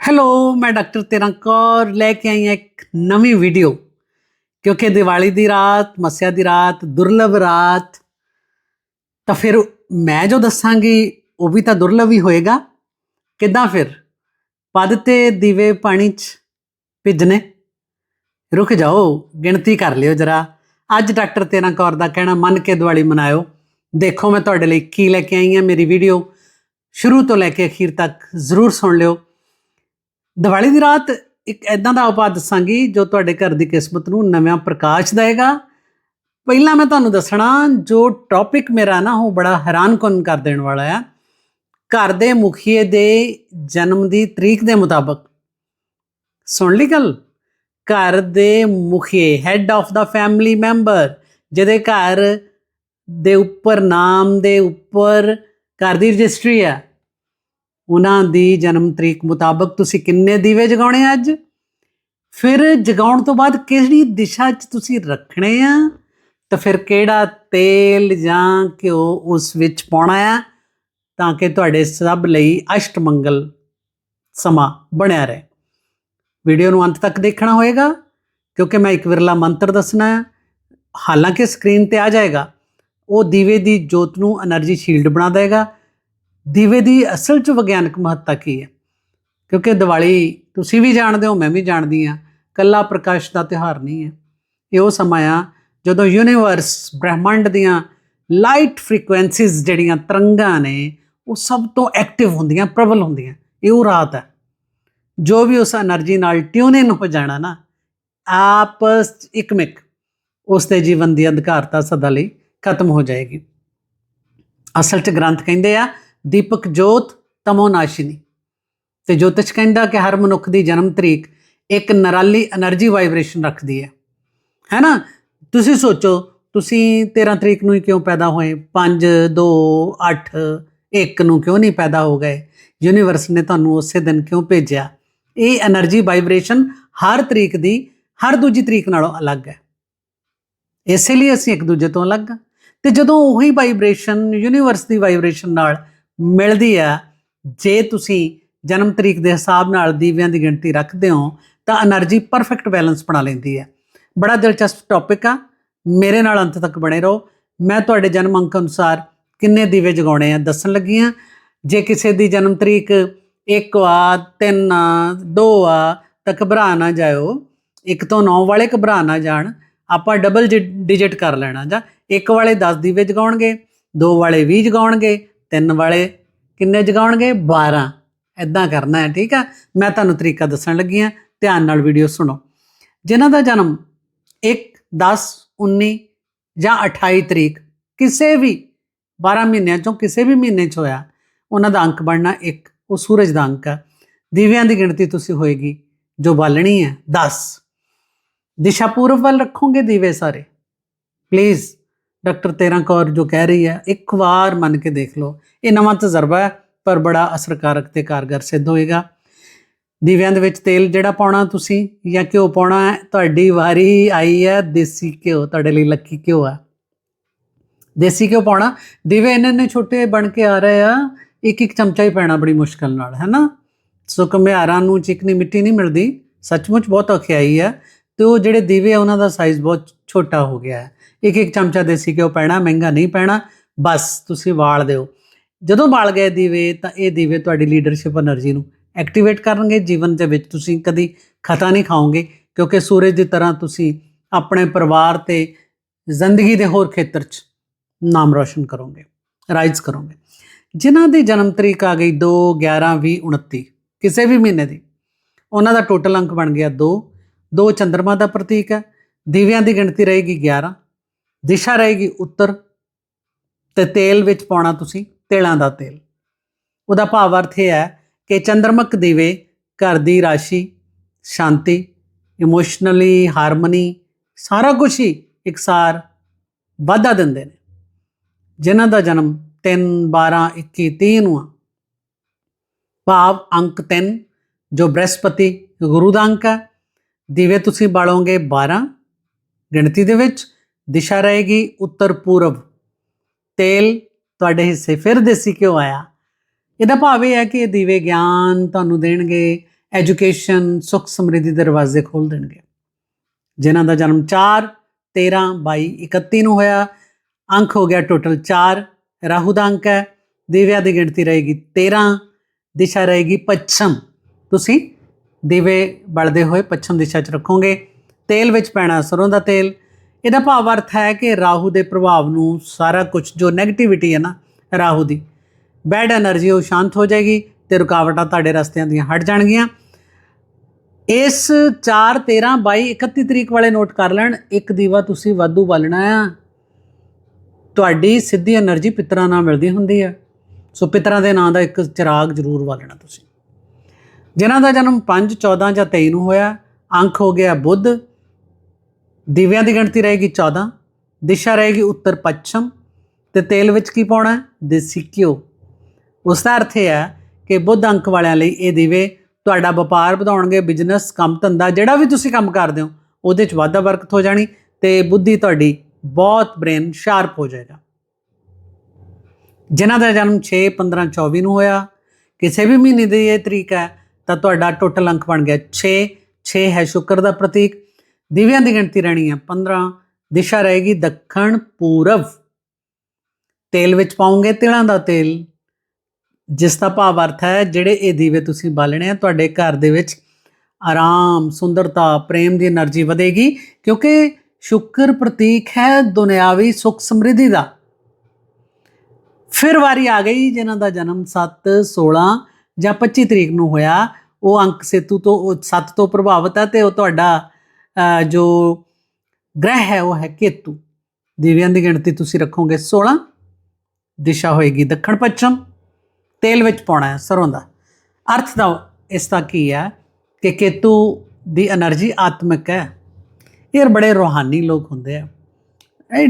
Hello ਮੈਂ doctor ਤੇਰਾਂ ਕੌਰ ਲੈ ਕੇ ਆਈ ਹਾਂ ਇੱਕ ਨਵੀਂ ਵੀਡੀਓ ਕਿਉਂਕਿ ਦੀਵਾਲੀ ਦੀ ਰਾਤ, ਮੱਸਿਆ ਦੀ ਰਾਤ, ਦੁਰਲਭ ਰਾਤ, ਤਾਂ ਫਿਰ ਮੈਂ ਜੋ ਦੱਸਾਂਗੀ, ਉਹ ਵੀ ਤਾਂ ਦੁਰਲਭ ਹੀ ਹੋਏਗਾ। ਕਿੱਦਾਂ ਫਿਰ? ਪਦ ਤੇ ਦੀਵੇ ਪਾਣੀ 'ਚ ਭਿੱਜਨੇ ਰੁਕ ਜਾਓ, ਗਿਣਤੀ ਕਰ ਲਿਓ ਜਰਾ। ਅੱਜ ਡਾਕਟਰ ਤੇਰਾਂ ਕੌਰ ਦਾ ਕਹਿਣਾ ਮੰਨ ਕੇ ਦੀਵਾਲੀ ਮਨਾਇਓ। ਦੇਖੋ ਮੈਂ ਤੁਹਾਡੇ ਲਈ ਕੀ ਲੈ ਕੇ ਆਈ ਹਾਂ ਮੇਰੀ ਵੀਡੀਓ ਸ਼ੁਰੂ ਤੋਂ ਲੈ ਕੇ ਅਖੀਰ ਤੱਕ ਜ਼ਰੂਰ ਸੁਣ ਲਿਓ। ਦੀਵਾਲੀ ਦੀ ਰਾਤ ਇੱਕ ਐਦਾਂ ਦਾ ਉਪਾਅ ਦੱਸਾਂਗੀ ਜੋ ਤੁਹਾਡੇ ਘਰ ਦੀ ਕਿਸਮਤ ਨੂੰ ਨਵਾਂ ਪ੍ਰਕਾਸ਼ ਦੇਵੇਗਾ। ਪਹਿਲਾਂ ਮੈਂ ਤੁਹਾਨੂੰ ਦੱਸਣਾ, ਜੋ ਟੌਪਿਕ ਮੇਰਾ ਨਾ, ਉਹ ਬੜਾ ਹੈਰਾਨਕੁਨ ਕਰ ਦੇਣ ਵਾਲਾ ਹੈ ਘਰ ਦੇ ਮੁਖੀਏ ਦੇ ਜਨਮ ਦੀ ਤਰੀਕ ਦੇ ਮੁਤਾਬਕ। ਸੁਣ ਲਈ ਗੱਲ? ਘਰ ਦੇ ਮੁਖੀਏ ਹੈੱਡ ਆਫ ਦਾ ਫੈਮਿਲੀ ਮੈਂਬਰ ਜਿਹਦੇ ਘਰ ਦੇ ਉੱਪਰ, ਨਾਮ ਦੇ ਉੱਪਰ ਘਰ ਦੀ ਰਜਿਸਟਰੀ ਹੈ ਉਹਨਾਂ ਦੀ ਜਨਮ ਤਰੀਕ ਮੁਤਾਬਕ ਤੁਸੀਂ ਕਿੰਨੇ ਦੀਵੇ ਜਗਾਉਣੇ ਅੱਜ? ਫਿਰ ਜਗਾਉਣ ਤੋਂ ਬਾਅਦ ਕਿਹੜੀ ਦਿਸ਼ਾ 'ਚ ਤੁਸੀਂ ਰੱਖਣੇ ਆ? ਤਾਂ ਫਿਰ ਕਿਹੜਾ ਤੇਲ ਜਾਂ ਘਿਓ ਉਸ ਵਿੱਚ ਪਾਉਣਾ ਆ ਤਾਂ ਕਿ ਤੁਹਾਡੇ ਸਭ ਲਈ ਅਸ਼ਟ ਮੰਗਲ ਸਮਾ ਬਣਿਆ ਰਹੇ? ਵੀਡੀਓ ਨੂੰ ਅੰਤ ਤੱਕ ਦੇਖਣਾ ਹੋਏਗਾ, ਕਿਉਂਕਿ ਮੈਂ ਇੱਕ ਵਿਰਲਾ ਮੰਤਰ ਦੱਸਣਾ ਹੈ ਹਾਲਾਂਕਿ ਸਕਰੀਨ ਤੇ ਆ ਜਾਏਗਾ। ਉਹ ਦੀਵੇ ਦੀ ਜੋਤ ਨੂੰ એનર્ਜੀ ਸ਼ੀਲਡ ਬਣਾ ਦੇਗਾ। ਦੀਵੇ ਦੀ ਅਸਲ 'ਚ ਵਿਗਿਆਨਕ ਮਹੱਤਤਾ ਕੀ ਹੈ? ਕਿਉਂਕਿ ਦੀਵਾਲੀ ਤੁਸੀਂ ਵੀ ਜਾਣਦੇ ਹੋ, ਮੈਂ ਵੀ ਜਾਣਦੀ ਹਾਂ, ਕੱਲਾ ਪ੍ਰਕਾਸ਼ ਦਾ ਤਿਹਾਰ ਨਹੀਂ ਹੈ। ਇਹ ਉਹ ਸਮਾਂ ਆ ਜਦੋਂ ਯੂਨੀਵਰਸ ਬ੍ਰਹਿਮੰਡ ਦੀਆਂ ਲਾਈਟ ਫ੍ਰੀਕੁਐਂਸੀਜ਼ ਜਿਹੜੀਆਂ ਤਰੰਗਾਂ ਨੇ, ਉਹ ਸਭ ਤੋਂ ਐਕਟਿਵ ਹੁੰਦੀਆਂ, ਪ੍ਰਬਲ ਹੁੰਦੀਆਂ। ਇਹ ਉਹ ਰਾਤ ਹੈ। ਜੋ ਵੀ ਉਸ એનર્ਜੀ ਨਾਲ ਟਿਊਨ ਇਨ ਹੋ ਜਾਣਾ ਨਾ ਆਪਸ ਇਕਮਿਕ, ਉਸ ਦੇ ਜੀਵਨ ਦੀ ਅਧਿਕਾਰਤਾ ਸਦਾ ਲਈ ਖਤਮ ਹੋ ਜਾਏਗੀ। ਅਸਲ 'ਚ ਗ੍ਰੰਥ ਕਹਿੰਦੇ ਆ ਦੀਪਕ, ਜੋਤ ਤਮੋਨਾਸ਼ਿਨੀ ਤੇ ਜੋਤਿਸ਼ ਕਹਿੰਦਾ ਕਿ ਹਰ ਮਨੁੱਖ ਦੀ ਜਨਮ ਤਰੀਕ ਇੱਕ ਨਰਾਲੀ એનર્ਜੀ ਵਾਈਬ੍ਰੇਸ਼ਨ ਰੱਖਦੀ ਹੈ। ਹੈ ਨਾ ਤੁਸੀਂ ਸੋਚੋ, ਤੁਸੀਂ 13 ਤਰੀਕ ਨੂੰ ਹੀ ਕਿਉਂ ਪੈਦਾ ਹੋਏ? 5 2 8 1 ਨੂੰ ਕਿਉਂ ਨਹੀਂ ਪੈਦਾ ਹੋ ਗਏ? ਯੂਨੀਵਰਸ ਨੇ ਤੁਹਾਨੂੰ ਉਸੇ ਦਿਨ ਕਿਉਂ ਭੇਜਿਆ? ਇਹ એનર્ਜੀ ਵਾਈਬ੍ਰੇਸ਼ਨ ਹਰ ਤਰੀਕ ਦੀ, ਹਰ ਦੂਜੀ ਤਰੀਕ ਨਾਲੋਂ ਅਲੱਗ ਹੈ। ਇਸੇ ਲਈ ਅਸੀਂ ਇੱਕ ਦੂਜੇ ਤੋਂ ਅਲੱਗ ਤੇ ਜਦੋਂ ਉਹੀ ਵਾਈਬ੍ਰੇਸ਼ਨ ਯੂਨੀਵਰਸ ਦੀ ਵਾਈਬ੍ਰੇਸ਼ਨ ਨਾਲ ਮਿਲਦੀ ਆ। ਜੇ ਤੁਸੀਂ ਜਨਮ ਤਰੀਕ ਦੇ ਹਿਸਾਬ ਨਾਲ ਦੀਵਿਆਂ ਦੀ ਗਿਣਤੀ ਰੱਖਦੇ ਹੋ, ਤਾਂ એનર્ਜੀ ਪਰਫੈਕਟ ਬੈਲੈਂਸ ਬਣਾ ਲੈਂਦੀ ਹੈ ਬੜਾ ਦਿਲਚਸਪ ਟੌਪਿਕ ਆ। ਮੇਰੇ ਨਾਲ ਅੰਤ ਤੱਕ ਬਣੇ ਰਹੋ। ਮੈਂ ਤੁਹਾਡੇ ਜਨਮ ਅੰਕ ਅਨੁਸਾਰ ਕਿੰਨੇ ਦੀਵੇ ਜਗਾਉਣੇ ਆ ਦੱਸਣ ਲੱਗੀ ਆ। ਜੇ ਕਿਸੇ ਦੀ ਜਨਮ ਤਰੀਕ 1 ਆ 3 ਆ 2 ਆ, ਤਾਂ ਘਬਰਾ ਨਾ ਜਾਇਓ। 1 ਤੋਂ 9 ਵਾਲੇ ਘਬਰਾ ਨਾ ਜਾਣ। ਆਪਾਂ ਡਬਲ ਡਿਜਿਟ ਕਰ ਲੈਣਾ ਜਾਂ 1 ਵਾਲੇ 10 ਦੀਵੇ ਜਗਾਉਣਗੇ 2 ਵਾਲੇ 20 ਜਗਾਉਣਗੇ। ਤਿੰਨ ਵਾਲੇ ਕਿੰਨੇ ਜਗਾਉਣਗੇ? 12 ਐਦਾਂ ਕਰਨਾ ਹੈ, ਠੀਕ ਆ ਮੈਂ ਤੁਹਾਨੂੰ ਤਰੀਕਾ ਦੱਸਣ ਲੱਗੀ ਆ ਧਿਆਨ ਨਾਲ ਵੀਡੀਓ ਸੁਣੋ। ਜਿਨ੍ਹਾਂ ਦਾ ਜਨਮ 1 10 19 ਜਾਂ 28 ਤਰੀਕ ਕਿਸੇ ਵੀ 12 ਮਹੀਨਿਆਂ ਚੋਂ ਕਿਸੇ ਵੀ ਮਹੀਨੇ 'ਚ ਹੋਇਆ, ਉਹਨਾਂ ਦਾ ਅੰਕ ਬਣਨਾ 1 ਉਹ ਸੂਰਜ ਦਾ ਅੰਕ ਆ ਦੀਵਿਆਂ ਦੀ ਗਿਣਤੀ ਤੁਸੀਂ ਹੋਏਗੀ, ਜੋ ਬਾਲਣੀ ਹੈ 10 ਦਿਸ਼ਾ ਪੂਰਬ ਵੱਲ ਰੱਖੋਗੇ ਦੀਵੇ ਸਾਰੇ? ਪਲੀਜ਼ ਡਾਕਟਰ ਤੇਰਾਂ ਕੌਰ ਜੋ ਕਹਿ ਰਹੀ ਹੈ, ਇੱਕ ਵਾਰ ਮੰਨ ਕੇ ਦੇਖ ਲਓ। ਇਹ ਨਵਾਂ ਤਜਰਬਾ ਹੈ, ਪਰ ਬੜਾ ਅਸਰਕਾਰਕ ਤੇ ਕਾਰਗਰ ਸਿੱਧ ਹੋਏਗਾ। ਦੀਵਿਆਂ ਦੇ ਵਿੱਚ ਤੇਲ ਜਿਹੜਾ ਪਾਉਣਾ ਤੁਸੀਂ ਜਾਂ ਘਿਓ ਪਾਉਣਾ ਹੈ, ਤੁਹਾਡੀ ਵਾਰੀ ਆਈ ਹੈ, ਦੇਸੀ ਘਿਓ, ਤੁਹਾਡੇ ਲਈ ਲੱਕੀ ਘਿਓ ਆ ਦੇਸੀ ਘਿਓ ਪਾਉਣਾ, ਦੀਵੇ ਇੰਨੇ ਇੰਨੇ ਛੋਟੇ ਬਣ ਕੇ ਆ ਰਹੇ ਆ, ਇੱਕ ਇੱਕ ਚਮਚਾ ਹੀ ਪੈਣਾ ਬੜੀ ਮੁਸ਼ਕਲ ਨਾਲ, ਹੈ ਨਾ? ਸੋ ਘੁਮਿਆਰਾਂ ਨੂੰ ਚਿਕਨੀ ਮਿੱਟੀ ਨਹੀਂ ਮਿਲਦੀ, ਸੱਚਮੁੱਚ ਬਹੁਤ ਔਖਿਆਈ ਹੈ। ਤੇ ਉਹ ਜਿਹੜੇ ਦੀਵੇ ਆ, ਉਹਨਾਂ ਦਾ ਸਾਈਜ਼ ਬਹੁਤ ਛੋਟਾ ਹੋ ਗਿਆ ਹੈ। ਇੱਕ ਇੱਕ ਚਮਚਾ ਦੇਸੀ ਘਿਓ ਪੈਣਾ, ਮਹਿੰਗਾ ਨਹੀਂ ਪੈਣਾ, ਬਸ ਤੁਸੀਂ ਵਾਲ ਦਿਓ। ਜਦੋਂ ਵਾਲ ਗਏ ਦੀਵੇ, ਤਾਂ ਇਹ ਦੀਵੇ ਤੁਹਾਡੀ ਲੀਡਰਸ਼ਿਪ એનર્ਜੀ ਨੂੰ ਐਕਟੀਵੇਟ ਕਰਨਗੇ। ਜੀਵਨ ਦੇ ਵਿੱਚ ਤੁਸੀਂ ਕਦੀ ਖਤਾ ਨਹੀਂ ਖਾਓਗੇ, ਕਿਉਂਕਿ ਸੂਰਜ ਦੀ ਤਰ੍ਹਾਂ ਤੁਸੀਂ ਆਪਣੇ ਪਰਿਵਾਰ ਤੇ ਜ਼ਿੰਦਗੀ ਦੇ ਹੋਰ ਖੇਤਰ 'ਚ ਨਾਮ ਰੋਸ਼ਨ ਕਰੋਗੇ ਰਾਈਜ਼ ਕਰੋਗੇ। ਜਿਨ੍ਹਾਂ ਦੀ ਜਨਮ ਤਰੀਕ ਆ ਗਈ 2 11 20 29 ਕਿਸੇ ਵੀ ਮਹੀਨੇ ਦੀ, ਉਹਨਾਂ ਦਾ ਟੋਟਲ ਅੰਕ ਬਣ ਗਿਆ 2 ਦੋ ਚੰ드ਰਮਾ ਦਾ ਪ੍ਰਤੀਕ ਹੈ, ਦੀਵਿਆਂ ਦੀ ਗਿਣਤੀ ਰਹੇਗੀ 11 ਦਿਸ਼ਾ ਰਹੇਗੀ ਉੱਤਰ ਤੇ ਤੇਲ ਵਿੱਚ ਪਾਉਣਾ ਤੁਸੀਂ ਤੇਲਾਂ ਦਾ ਤੇਲ। ਉਹਦਾ ਭਾਵ ਅਰਥ ਇਹ ਹੈ ਕਿ ਚੰਦਰਮਕ ਦੀਵੇ ਘਰ ਦੀ ਰਾਸ਼ੀ, ਸ਼ਾਂਤੀ ਇਮੋਸ਼ਨਲੀ ਹਾਰਮਨੀ ਸਾਰਾ ਕੁਝ ਹੀ ਇਕਸਾਰ ਵਾਧਾ ਦਿੰਦੇ ਨੇ। ਜਿਨ੍ਹਾਂ ਦਾ ਜਨਮ 3 12 21 30 ਨੂੰ ਆ। ਭਾਵ ਅੰਕ 3 ਜੋ ਬ੍ਰਹਸਪਤੀ ਗੁਰੂ ਦਾ ਅੰਕ ਹੈ ਦੀਵੇ ਤੁਸੀਂ ਬਾਲੋਗੇ 12 ਗਿਣਤੀ ਦੇ ਵਿੱਚ ਦਿਸ਼ਾ ਰਹੇਗੀ ਉੱਤਰ ਪੂਰਬ। ਤੇਲ ਤੁਹਾਡੇ ਹਿੱਸੇ ਫਿਰ ਦੇਸੀ ਘਿਓ ਆਇਆ। ਇਹਦਾ ਭਾਵ ਇਹ ਹੈ ਕਿ ਇਹ ਦੀਵੇ ਗਿਆਨ ਤੁਹਾਨੂੰ ਦੇਣਗੇ ਐਜੂਕੇਸ਼ਨ ਸੁਖ ਸਮਰਿੱਧੀ ਦਰਵਾਜ਼ੇ ਖੋਲ ਦੇਣਗੇ। ਜਿਨ੍ਹਾਂ ਦਾ ਜਨਮ 4 13 22 31 ਨੂੰ ਹੋਇਆ, ਅੰਕ ਹੋ ਗਿਆ ਟੋਟਲ 4 ਰਾਹੂ ਦਾ ਅੰਕ ਹੈ, ਦੀਵਿਆਂ ਦੀ ਗਿਣਤੀ ਰਹੇਗੀ 13 ਦਿਸ਼ਾ ਰਹੇਗੀ ਪੱਛਮ। ਤੁਸੀਂ ਦੀਵੇ ਬਲਦੇ ਹੋਏ ਪੱਛਮ ਦਿਸ਼ਾ 'ਚ ਰੱਖੋਗੇ। ਤੇਲ ਵਿੱਚ ਪੈਣਾ ਸਰੋਂ ਦਾ ਤੇਲ। ਇਹਦਾ ਭਾਵ ਅਰਥ ਹੈ ਕਿ ਰਾਹੂ ਦੇ ਪ੍ਰਭਾਵ ਨੂੰ ਸਾਰਾ ਕੁਝ, ਜੋ ਨੈਗੇਟਿਵਿਟੀ ਹੈ ਨਾ, ਰਾਹੂ ਦੀ ਬੈਡ એનર્ਜੀ ਉਹ ਸ਼ਾਂਤ ਹੋ ਜਾਏਗੀ ਤੇ ਰੁਕਾਵਟਾਂ ਤੁਹਾਡੇ ਰਸਤਿਆਂ ਦੀਆਂ ਹਟ ਜਾਣਗੀਆਂ। ਇਸ 4 13 22 31 ਤਰੀਕ ਵਾਲੇ ਨੋਟ ਕਰ ਲੈਣ, ਇੱਕ ਦੀਵਾ ਤੁਸੀਂ ਵਾਧੂ ਬਲਣਾ ਆ। ਤੁਹਾਡੀ ਸਿੱਧੀ એનર્ਜੀ ਪਿਤਰਾਂ ਨਾਲ ਮਿਲਦੀ ਹੁੰਦੀ ਹੈ ਸੋ ਪਿਤਰਾਂ ਦੇ ਨਾਂ ਦਾ ਇੱਕ ਚਿਰਾਗ ਜ਼ਰੂਰ ਬਾਲਣਾ ਤੁਸੀਂ। ਜਿਨ੍ਹਾਂ ਦਾ ਜਨਮ 5 14 ਜਾਂ 23 ਨੂੰ ਹੋਇਆ, ਅੰਕ ਹੋ ਗਿਆ ਬੁੱਧ, ਦੀਵਿਆਂ ਦੀ ਗਿਣਤੀ ਰਹੇਗੀ 14 ਦਿਸ਼ਾ ਰਹੇਗੀ ਉੱਤਰ ਪੱਛਮ, ਤੇ ਤੇਲ ਵਿੱਚ ਕੀ ਪਾਉਣਾ ਦੇਸੀ ਘਿਓ। ਉਸ ਦਾ ਅਰਥ ਇਹ ਹੈ ਕਿ ਬੁੱਧ ਅੰਕ ਵਾਲਿਆਂ ਲਈ ਇਹ ਦੀਵੇ ਤੁਹਾਡਾ ਵਪਾਰ ਵਧਾਉਣਗੇ ਬਿਜ਼ਨਸ ਕੰਮ ਧੰਦਾ, ਜਿਹੜਾ ਵੀ ਤੁਸੀਂ ਕੰਮ ਕਰਦੇ ਹੋ, ਉਹਦੇ 'ਚ ਵਾਧਾ ਬਰਕਤ ਹੋ ਜਾਣੀ, ਤੇ ਬੁੱਧੀ ਤੁਹਾਡੀ ਬਹੁਤ ਬ੍ਰੇਨ ਸ਼ਾਰਪ ਹੋ ਜਾਏਗਾ। ਜਿਨ੍ਹਾਂ ਦਾ ਜਨਮ 6 15 24 ਨੂੰ ਹੋਇਆ, ਕਿਸੇ ਵੀ ਮਹੀਨੇ ਦੀ ਇਹ ਤਰੀਕ ਹੈ ਤਾਂ ਤੁਹਾਡਾ ਟੋਟਲ ਅੰਕ ਬਣ ਗਿਆ 6 6 ਹੈ ਸ਼ੁਕਰ ਦਾ ਪ੍ਰਤੀਕ। ਦੀਵਿਆਂ ਦੀ ਗਿਣਤੀ ਰਹਿਣੀ ਹੈ 15 ਦਿਸ਼ਾ ਰਹੇਗੀ ਦੱਖਣ ਪੂਰਬ। ਤੇਲ ਵਿੱਚ ਪਾਉਂਗੇ ਤਿਲਾਂ ਦਾ ਤੇਲ, ਜਿਸ ਦਾ ਭਾਵ ਅਰਥ ਹੈ ਜਿਹੜੇ ਇਹ ਦੀਵੇ ਤੁਸੀਂ ਬਾਲਣੇ ਆ, ਤੁਹਾਡੇ ਘਰ ਦੇ ਵਿੱਚ ਆਰਾਮ, ਸੁੰਦਰਤਾ, ਪ੍ਰੇਮ ਦੀ એનર્ਜੀ ਵਧੇਗੀ, ਕਿਉਂਕਿ ਸ਼ੁਕਰ ਪ੍ਰਤੀਕ ਹੈ ਦੁਨਿਆਵੀ ਸੁਖ ਸਮ੍ਰਿਧੀ ਦਾ। ਫਿਰ ਵਾਰੀ ਆ ਗਈ ਜਿਨ੍ਹਾਂ ਦਾ ਜਨਮ 7 16 ਜਾਂ 25 ਤਰੀਕ ਨੂੰ ਹੋਇਆ। ਉਹ ਅੰਕ ਸੇਤੂ ਤੋਂ, ਉਹ ਸੱਤ ਤੋਂ ਪ੍ਰਭਾਵਿਤ ਹੈ ਤੇ ਉਹ ਤੁਹਾਡਾ ਜੋ ਗ੍ਰਹਿ ਹੈ, ਉਹ ਹੈ ਕੇਤੂ। ਦੇਵਿਆਂ ਦੀ ਗਿਣਤੀ ਤੁਸੀਂ ਰੱਖੋਗੇ 16 ਦਿਸ਼ਾ ਹੋਏਗੀ ਦੱਖਣ ਪੱਛਮ, ਤੇਲ ਵਿੱਚ ਪਾਉਣਾ ਹੈ ਸਰੋਂ ਦਾ। ਅਰਥ ਦਾ ਇਸ ਦਾ ਕੀ ਹੈ ਕਿ ਕੇਤੂ ਦੀ એનર્ਜੀ ਆਤਮਿਕ ਹੈ। ਇਹ ਬੜੇ ਰੋਹਾਨੀ ਲੋਕ ਹੁੰਦੇ ਆ। ਇਹ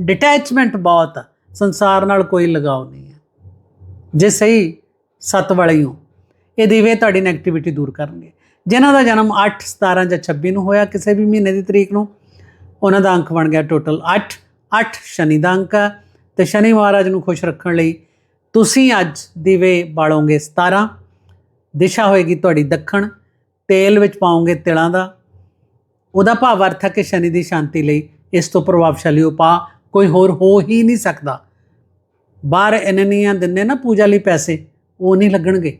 ਡਿਟੈਚਮੈਂਟ ਬਹੁਤ ਸੰਸਾਰ ਨਾਲ ਕੋਈ ਲਗਾਵ ਨਹੀਂ ਹੈ। ਜੇ ਸਹੀ, ਸਤ ਵਾਲੇ ਹੋ ਇਹ ਦੀਵੇ ਤੁਹਾਡੀ 네ਗੇਟਿਵਿਟੀ ਦੂਰ ਕਰਨਗੇ। ਜਿਨ੍ਹਾਂ ਦਾ ਜਨਮ 8 17 ਜਾਂ 26 ਨੂੰ ਹੋਇਆ ਕਿਸੇ ਵੀ ਮਹੀਨੇ ਦੀ ਤਰੀਕ ਨੂੰ, ਉਹਨਾਂ ਦਾ ਅੰਕ ਬਣ ਗਿਆ ਟੋਟਲ 8 8 ਸ਼ਨੀ ਦਾ ਅੰਕ ਹੈ ਤੇ ਸ਼ਨੀ ਮਹਾਰਾਜ ਨੂੰ ਖੁਸ਼ ਰੱਖਣ ਲਈ ਤੁਸੀਂ ਅੱਜ ਦੀਵੇ ਬਾਲੋਗੇ 17 ਦਿਸ਼ਾ ਹੋਏਗੀ ਤੁਹਾਡੀ ਦੱਖਣ, ਤੇਲ ਵਿੱਚ ਪਾਓਗੇ ਤਿਲਾਂ ਦਾ। ਉਹਦਾ ਭਾਵ ਅਰਥ ਹੈ ਕਿ ਸ਼ਨੀ ਦੀ ਸ਼ਾਂਤੀ ਲਈ ਇਸ ਤੋਂ ਪ੍ਰਭਾਵਸ਼ਾਲੀ ਉਪਾਅ ਕੋਈ ਹੋਰ ਹੋ ਹੀ ਨਹੀਂ ਸਕਦਾ। ਬਾਹਰ ਇਨਨੀਆਂ ਦਿੰਦੇ ਨਾ ਪੂਜਾ ਲਈ ਪੈਸੇ, ਉਹ ਨਹੀਂ ਲੱਗਣਗੇ।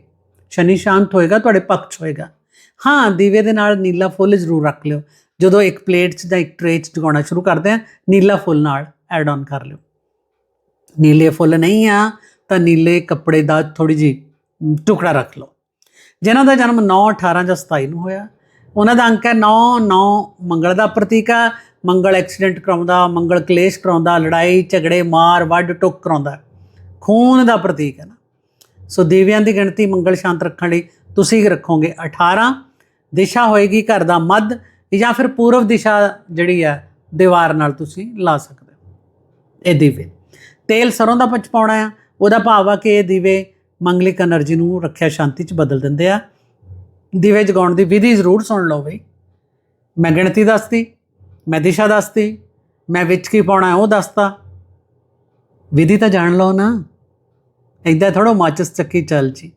ਸ਼ਨੀ ਸ਼ਾਂਤ ਹੋਏਗਾ, ਤੁਹਾਡੇ ਪੱਖ 'ਚ ਹੋਏਗਾ। ਹਾਂ, ਦੀਵੇ ਦੇ ਨਾਲ ਨੀਲਾ ਫੁੱਲ ਜ਼ਰੂਰ ਰੱਖ ਲਿਓ। ਜਦੋਂ ਇੱਕ ਪਲੇਟ 'ਚ ਜਾਂ ਇੱਕ ਟਰੇ 'ਚ ਜਗਾਉਣਾ ਸ਼ੁਰੂ ਕਰਦੇ ਆ, ਨੀਲਾ ਫੁੱਲ ਨਾਲ ਐਡ ਆਨ ਕਰ ਲਿਓ। ਨੀਲੇ ਫੁੱਲ ਨਹੀਂ ਆ, ਤਾਂ ਨੀਲੇ ਕੱਪੜੇ ਦਾ ਥੋੜੀ ਜੀ ਟੁਕੜਾ ਰੱਖ ਲਓ। ਜਿਨ੍ਹਾਂ ਦਾ ਜਨਮ 9 18 ਜਾਂ 27 ਨੂੰ ਹੋਇਆ, ਉਹਨਾਂ ਦਾ ਅੰਕ ਹੈ 9 9 ਮੰਗਲ ਦਾ ਪ੍ਰਤੀਕ ਆ। ਮੰਗਲ ਐਕਸੀਡੈਂਟ ਕਰਾਉਂਦਾ, ਮੰਗਲ ਕਲੇਸ਼ ਕਰਾਉਂਦਾ, ਲੜਾਈ, ਝਗੜੇ, ਮਾਰ, ਵੱਢ, ਟੁੱਕ ਕਰਾਉਂਦਾ। ਖੂਨ ਦਾ ਪ੍ਰਤੀਕ ਹੈ ਨਾ। ਸੋ ਦੀਵਿਆਂ ਦੀ ਗਿਣਤੀ ਮੰਗਲ ਸ਼ਾਂਤ ਰੱਖਣ ਲਈ ਤੁਸੀਂ ਰੱਖੋਗੇ। 18 ਦਿਸ਼ਾ ਹੋਏਗੀ ਘਰ ਦਾ ਮੱਧ ਜਾਂ ਫਿਰ ਪੂਰਬ ਦਿਸ਼ਾ ਜਿਹੜੀ ਹੈ, ਦੀਵਾਰ ਨਾਲ ਤੁਸੀਂ ਲਾ ਸਕਦੇ ਹੋ। ਇਹ ਦੀਵੇ। ਤੇਲ ਸਰੋਂ ਦਾ ਪਚ ਪਾਉਣਾ ਆ। ਉਹਦਾ ਭਾਵ ਆ ਕਿ ਇਹ ਦੀਵੇ ਮੰਗਲਿਕ એનર્ਜੀ ਨੂੰ ਰੱਖਿਆ ਸ਼ਾਂਤੀ ਚ ਬਦਲ ਦਿੰਦੇ ਆ। ਦੀਵੇ ਜਗਾਉਣ ਦੀ ਵਿਧੀ ਜ਼ਰੂਰ ਸੁਣ ਲਓ ਬਈ। ਮੈਂ ਗਿਣਤੀ ਦੱਸਦੀ ਮੈਂ ਦਿਸ਼ਾ ਦੱਸਦੀ ਮੈਂ ਵਿੱਚ ਕੀ ਪਾਉਣਾ ਉਹ ਦੱਸਤਾ। ਵਿਧੀ ਤਾਂ ਜਾਣ ਲਓ ਨਾ। ਏਦਾਂ ਥੋੜਾ ਮਾਚਸ ਚੱਕੀ ਚੱਲ ਜੀ।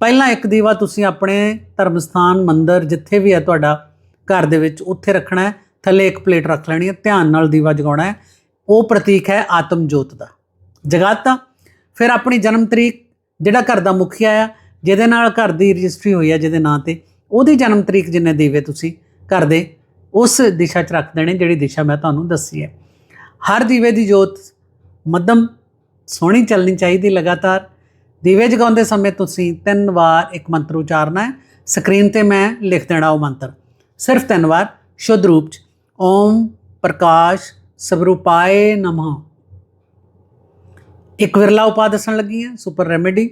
ਪਹਿਲਾਂ ਇੱਕ ਦੀਵਾ ਤੁਸੀਂ ਆਪਣੇ ਧਰਮ ਸਥਾਨ ਮੰਦਿਰ ਜਿੱਥੇ ਵੀ ਹੈ ਤੁਹਾਡਾ ਘਰ ਦੇ ਵਿੱਚ, ਉੱਥੇ ਰੱਖਣਾ ਹੈ। ਥੱਲੇ ਇੱਕ ਪਲੇਟ ਰੱਖ ਲੈਣੀ ਹੈ। ਧਿਆਨ ਨਾਲ ਦੀਵਾ ਜਗਾਉਣਾ ਹੈ। ਉਹ ਪ੍ਰਤੀਕ ਹੈ ਆਤਮ ਜੋਤ ਦਾ। ਜਗਾਤਾ ਫਿਰ ਆਪਣੀ ਜਨਮ ਤਰੀਕ, ਜਿਹੜਾ ਘਰ ਦਾ ਮੁਖੀਆ ਆ, ਜਿਹਦੇ ਨਾਲ ਘਰ ਦੀ ਰਜਿਸਟਰੀ ਹੋਈ ਹੈ ਜਿਹਦੇ ਨਾਂ ਤੇ, ਉਹਦੀ ਜਨਮ ਤਰੀਕ ਜਿੰਨੇ ਦੀਵੇ ਤੁਸੀਂ ਘਰ ਦੇ, ਉਸ ਦਿਸ਼ਾ 'ਚ ਰੱਖ ਦੇਣੇ, ਜਿਹੜੀ ਦਿਸ਼ਾ ਮੈਂ ਤੁਹਾਨੂੰ ਦੱਸੀ ਹੈ। ਹਰ ਦੀਵੇ ਦੀ ਜੋਤ ਮੱਧਮ ਸੋਹਣੀ ਚੱਲਣੀ ਚਾਹੀਦੀ ਲਗਾਤਾਰ। ਦੀਵੇ ਜਗਾਉਂਦੇ ਸਮੇਂ ਤੁਸੀਂ ਤਿੰਨ ਵਾਰ ਇੱਕ ਮੰਤਰ ਉਚਾਰਨਾ ਹੈ। ਸਕਰੀਨ ਤੇ ਮੈਂ ਲਿਖ ਦੇਣਾ ਉਹ ਮੰਤਰ। ਸਿਰਫ ਤਿੰਨ ਵਾਰ, ਸ਼ੁੱਧ ਰੂਪ 'ਚ। ਓਮ ਪ੍ਰਕਾਸ਼ ਸਵਰੂਪਾਏ ਨਮः। ਇੱਕ ਵਿਰਲਾ ਉਪਾਅ ਦੱਸਣ ਲੱਗੀ ਹਾਂ, ਸੁਪਰ ਰੈਮੇਡੀ।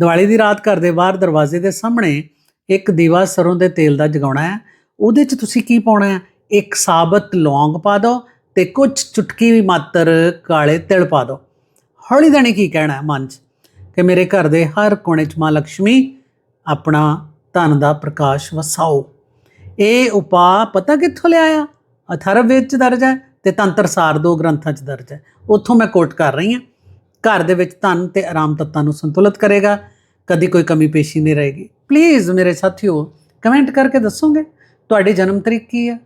ਦੀਵਾਲੀ ਦੀ ਰਾਤ ਘਰ ਦੇ ਬਾਹਰ ਦਰਵਾਜ਼ੇ ਦੇ ਸਾਹਮਣੇ ਇੱਕ ਦੀਵਾ ਸਰੋਂ ਦੇ ਤੇਲ ਦਾ ਜਗਾਉਣਾ ਹੈ। ਉਹਦੇ 'ਚ ਤੁਸੀਂ ਕੀ ਪਾਉਣਾ ਹੈ? ਇੱਕ ਸਾਬਤ ਲੌਂਗ ਪਾ ਦਿਓ ਤੇ ਕੁਝ ਚੁਟਕੀ ਵੀ ਮਾਤਰ ਕਾਲੇ ਤਿਲ ਪਾ ਦਿਓ। ਹੌਲੀ ਦੇਣੀ ਕੀ ਕਹਿਣਾ ਮਨ 'ਚ? ਕਿ ਮੇਰੇ ਘਰ ਦੇ ਹਰ ਕੋਨੇ 'ਚ ਮਾਂ ਲక్ష్ਮੀ ਆਪਣਾ ਧਨ ਦਾ ਪ੍ਰਕਾਸ਼ ਵਸਾਓ। ਇਹ ਉਪਾਅ ਪਤਾ ਕਿੱਥੋਂ ਲਿਆਇਆ ਅਥਰਵ ਵੇਦ 'ਚ ਦਰਜ ਹੈ ਤੇ ਤੰਤਰ ਸਾਰ ਦੋ ਗ੍ਰੰਥਾਂ 'ਚ ਦਰਜ ਹੈ। ਉੱਥੋਂ ਮੈਂ ਕੋਟ ਕਰ ਰਹੀ ਹਾਂ। ਘਰ ਦੇ ਵਿੱਚ ਧਨ ਤੇ ਆਰਾਮ ਤੱਤਾਂ ਨੂੰ ਸੰਤੁਲਿਤ ਕਰੇਗਾ। ਕਦੀ ਕੋਈ ਕਮੀ ਪੇਸ਼ੀ ਨਹੀਂ ਰਹੇਗੀ। ਪਲੀਜ਼ ਮੇਰੇ ਸਾਥੀਓ ਕਮੈਂਟ ਕਰਕੇ ਦੱਸੋਗੇ? ਤੁਹਾਡੀ ਜਨਮ ਤਰੀਕ ਕੀ ਹੈ?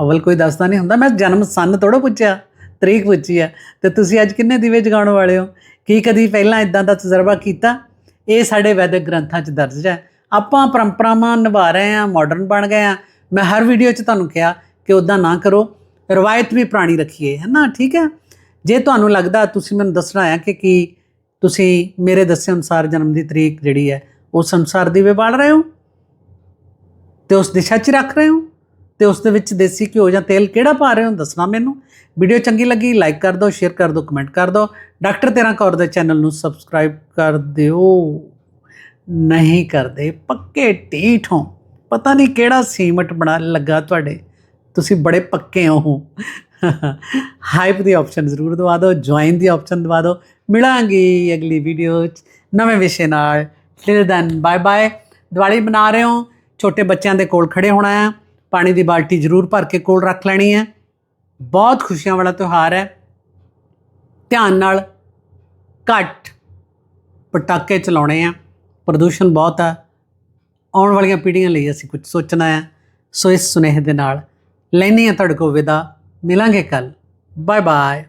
ਅਵਲ ਕੋਈ ਦੱਸਦਾ ਨਹੀਂ ਹੁੰਦਾ। ਮੈਂ ਜਨਮ ਸੰਨ ਥੋੜਾ ਪੁੱਛਿਆ। ਤਰੀਕ ਪੁੱਛੀ ਆ। ਤੇ ਤੁਸੀਂ ਅੱਜ ਕਿੰਨੇ ਦੀਵੇ ਜਗਾਉਣ ਵਾਲੇ ਹੋ? ਕੀ ਕਦੀ ਪਹਿਲਾਂ ਇਦਾਂ ਦਾ ਤਜਰਬਾ ਕੀਤਾ? ਇਹ ਸਾਡੇ ਵੈਦਿਕ ਗ੍ਰੰਥਾਂ 'ਚ ਦਰਜ ਹੈ। ਆਪਾਂ ਪਰੰਪਰਾਵਾਂ ਨਿਭਾ ਰਹੇ ਹਾਂ ਮਾਡਰਨ ਬਣ ਗਏ ਹਾਂ। ਮੈਂ ਹਰ ਵੀਡੀਓ 'ਚ ਤੁਹਾਨੂੰ ਕਿਹਾ ਕਿ ਉਦਾਂ ਨਾ ਕਰੋ। ਰਵਾਇਤ ਵੀ ਪੁਰਾਣੀ ਰੱਖੀਏ ਹੈ ਨਾ ਠੀਕ ਹੈ? ਜੇ ਤੁਹਾਨੂੰ ਲੱਗਦਾ, ਤੁਸੀਂ ਮੈਨੂੰ ਦੱਸਣਾ ਹੈ ਕਿ ਕੀ ਤੁਸੀਂ ਮੇਰੇ ਦੱਸੇ ਅਨੁਸਾਰ ਜਨਮ ਦੀ ਤਰੀਕ ਜਿਹੜੀ ਹੈ ਉਸ ਅਨੁਸਾਰ ਦੀਵੇ ਬਾਲ ਰਹੇ ਹੋ? ਤੇ ਉਸ ਦਿਸ਼ਾ 'ਚ ਰੱਖ ਰਹੇ ਹੋ? ਤੇ ਉਸ ਦੇ ਵਿੱਚ ਦੇਸੀ ਘਿਓ ਜਾਂ ਤੇਲ ਕਿਹੜਾ ਪਾ ਰਹੇ ਹੋ? ਦੱਸਣਾ ਮੈਨੂੰ। ਵੀਡੀਓ ਚੰਗੀ ਲੱਗੀ ਲਾਈਕ ਕਰ ਦਿਓ ਸ਼ੇਅਰ ਕਰ ਦਿਓ ਕਮੈਂਟ ਕਰ ਦਿਓ। ਡਾਕਟਰ ਤੇਰਾ ਕੌਰ ਦੇ ਚੈਨਲ ਨੂੰ ਸਬਸਕ੍ਰਾਈਬ ਕਰ ਦਿਓ। ਨਹੀਂ ਕਰਦੇ, ਪੱਕੇ ਢੀਠ ਹੋ। ਪਤਾ ਨਹੀਂ ਕਿਹੜਾ ਸੀਮਟ ਬਣਾ ਲੱਗਾ ਤੁਹਾਡੇ। ਤੁਸੀਂ ਬੜੇ ਪੱਕੇ ਹੋ। ਹਾਈਪ ਦੀ ਆਪਸ਼ਨ ਜ਼ਰੂਰ ਦਵਾ ਦਿਓ ਜੁਆਇਨ ਦੀ ਆਪਸ਼ਨ ਦਵਾ ਦਿਓ। ਮਿਲਾਂਗੇ ਅਗਲੀ ਵੀਡੀਓ 'ਚ ਨਵੇਂ ਵਿਸ਼ੇ ਨਾਲ। Till then bye bye Diwali ਬਣਾ ਰਹੇ ਹੋ। ਛੋਟੇ ਬੱਚਿਆਂ ਦੇ ਕੋਲ ਖੜੇ ਹੋਣਾ ਹੈ। ਪਾਣੀ ਦੀ ਬਾਲਟੀ ਜ਼ਰੂਰ ਭਰ ਕੇ ਕੋਲ ਰੱਖ ਲੈਣੀ ਹੈ। ਬਹੁਤ ਖੁਸ਼ੀਆਂ ਵਾਲਾ ਤਿਉਹਾਰ ਹੈ। ਧਿਆਨ ਨਾਲ ਘੱਟ ਪਟਾਕੇ ਚਲਾਉਣੇ ਆ। ਪ੍ਰਦੂਸ਼ਣ ਬਹੁਤ ਆ। ਆਉਣ ਵਾਲੀਆਂ ਪੀੜ੍ਹੀਆਂ ਲਈ ਅਸੀਂ ਕੁਝ ਸੋਚਣਾ ਹੈ। ਸੋ ਇਸ ਸੁਨੇਹੇ ਦੇ ਨਾਲ ਲੈਣੀ ਆ ਤੁਹਾਡੇ ਕੋਲ ਵਿਦਾ। ਮਿਲਾਂਗੇ ਕੱਲ ਬਾਏ ਬਾਏ